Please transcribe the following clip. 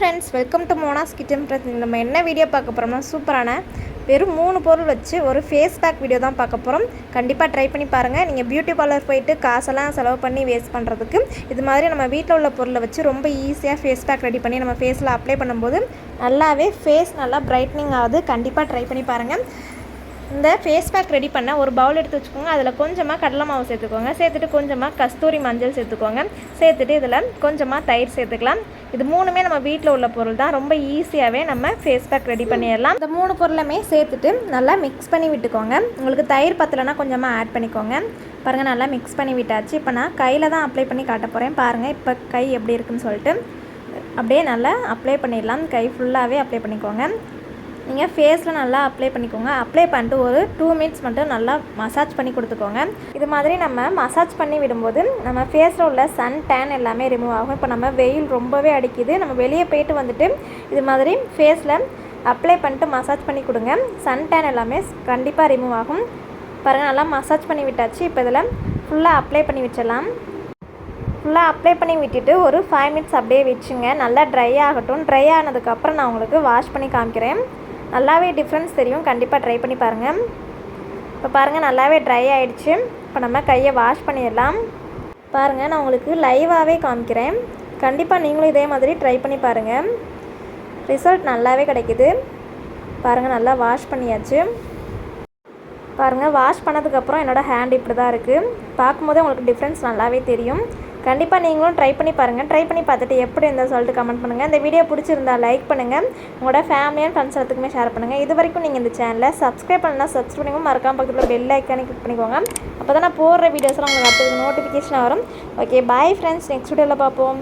Friends welcome to Mona's kitchen friends நம்ம என்ன video பார்க்க போகிறோம்னா சூப்பரான வெறும் மூணு பொருள் வச்சு ஒரு ஃபேஸ் பேக் வீடியோ தான் பார்க்க போகிறோம் கண்டிப்பாக ட்ரை பண்ணி பாருங்கள் நீங்கள் பியூட்டி பார்லர் போயிட்டு காசெல்லாம் செலவு பண்ணி வேஸ்ட் பண்ணுறதுக்கு இது மாதிரி நம்ம வீட்டில் உள்ள பொருளை வச்சு ரொம்ப ஈஸியாக ஃபேஸ் பேக் ரெடி பண்ணி நம்ம ஃபேஸில் அப்ளை பண்ணும்போது நல்லாவே ஃபேஸ் நல்லா பிரைட்னிங் ஆகுது. கண்டிப்பாக ட்ரை பண்ணி பாருங்கள் இந்த ஃபேஸ் பேக் ரெடி பண்ண ஒரு பவுல் எடுத்து வச்சுக்கோங்க. அதில் கொஞ்சமாக கடலை மாவு சேர்த்துக்கோங்க. சேர்த்துட்டு கொஞ்சமாக கஸ்தூரி மஞ்சள் சேர்த்துக்கோங்க. சேர்த்துட்டு இதில் கொஞ்சமாக தயிர் சேர்த்துக்கலாம். இது மூணுமே நம்ம வீட்டில் உள்ள பொருள் தான். ரொம்ப ஈஸியாகவே நம்ம ஃபேஸ் பேக் ரெடி பண்ணிடலாம். இந்த மூணு பொருளுமே சேர்த்துட்டு நல்லா மிக்ஸ் பண்ணி விட்டுக்கோங்க. உங்களுக்கு தயிர் பத்தலைன்னா கொஞ்சமாக ஆட் பண்ணிக்கோங்க. பாருங்கள் நல்லா மிக்ஸ் பண்ணி விட்டாச்சு. இப்போ நான் கையில் தான் அப்ளை பண்ணி காட்ட போகிறேன் பாருங்கள் இப்போ கை எப்படி இருக்குன்னு சொல்லிட்டு. அப்படியே நல்லா அப்ளை பண்ணிடலாம். கை ஃபுல்லாகவே அப்ளை பண்ணிக்கோங்க. நீங்கள் ஃபேஸில் நல்லா அப்ளை பண்ணிக்கோங்க. அப்ளை பண்ணிட்டு ஒரு டூ மினிட்ஸ் மட்டும் நல்லா மசாஜ் பண்ணி கொடுத்துக்கோங்க. இது மாதிரி நம்ம மசாஜ் பண்ணி விடும்போது நம்ம ஃபேஸில் உள்ள சன் டேன் எல்லாமே ரிமூவ் ஆகும். இப்போ நம்ம வெயில் ரொம்பவே அடிக்குது. நம்ம வெளியே போயிட்டு வந்துட்டு இது மாதிரி ஃபேஸில் அப்ளை பண்ணிட்டு மசாஜ் பண்ணி கொடுங்க. சன் டேன் எல்லாமே கண்டிப்பாக ரிமூவ் ஆகும். பாருங்கள் நல்லா மசாஜ் பண்ணி விட்டாச்சு. இப்போ இதில் ஃபுல்லாக அப்ளை பண்ணி வச்சிடலாம். ஃபுல்லாக அப்ளை பண்ணி விட்டுட்டு ஒரு ஃபைவ் மினிட்ஸ் அப்படியே வச்சுங்க. நல்லா ட்ரை ஆகட்டும். ட்ரை ஆனதுக்கப்புறம் நான் உங்களுக்கு வாஷ் பண்ணி காமிக்கிறேன். நல்லாவே டிஃப்ரென்ஸ் தெரியும். கண்டிப்பாக ட்ரை பண்ணி பாருங்கள் இப்போ பாருங்கள் நல்லாவே ட்ரை ஆகிடுச்சு இப்போ நம்ம கையை வாஷ் பண்ணிடலாம். பாருங்கள் நான் உங்களுக்கு லைவாகவே காமிக்கிறேன். கண்டிப்பாக நீங்களும் இதே மாதிரி ட்ரை பண்ணி பாருங்கள் ரிசல்ட் நல்லாவே கிடைக்குது. பாருங்கள் நல்லா வாஷ் பண்ணியாச்சு. பாருங்கள் வாஷ் பண்ணதுக்கப்புறம் என்னோடய ஹேண்ட் இப்படி தான் இருக்குது பார்க்கும்போதே உங்களுக்கு டிஃப்ரென்ஸ் நல்லாவே தெரியும். கண்டிப்பாக நீங்களும் ட்ரை பண்ணி பாருங்கள் ட்ரை பண்ணி பார்த்துட்டு எப்படி இருந்தால் சொல்லிட்டு கமெண்ட் பண்ணுங்கள் இந்த வீடியோ பிடிச்சிருந்தா லைக் பண்ணுங்கள் உங்களோட ஃபேமிலி அண்ட் ஃப்ரெண்ட்ஸ் எல்லாத்துக்குமே ஷேர் பண்ணுங்கள் இது வரைக்கும் நீங்கள் இந்த சேனலை சப்ஸ்கிரைப் பண்ணலாம் சப்ஸ்கிரைப் பண்ணுங்க மறக்காம பக்கத்தில் பெல் ஐக்கானே கிளிக் பண்ணிக்கோங்க. அப்போ தான் நான் போடுற வீடியோஸ்லாம் உங்களுக்கு அடுத்தது நோட்டிஃபிகேஷன் வரும். ஓகே பாய் ஃப்ரெண்ட்ஸ் நெக்ஸ்ட் வீடியோவில் பார்ப்போம்.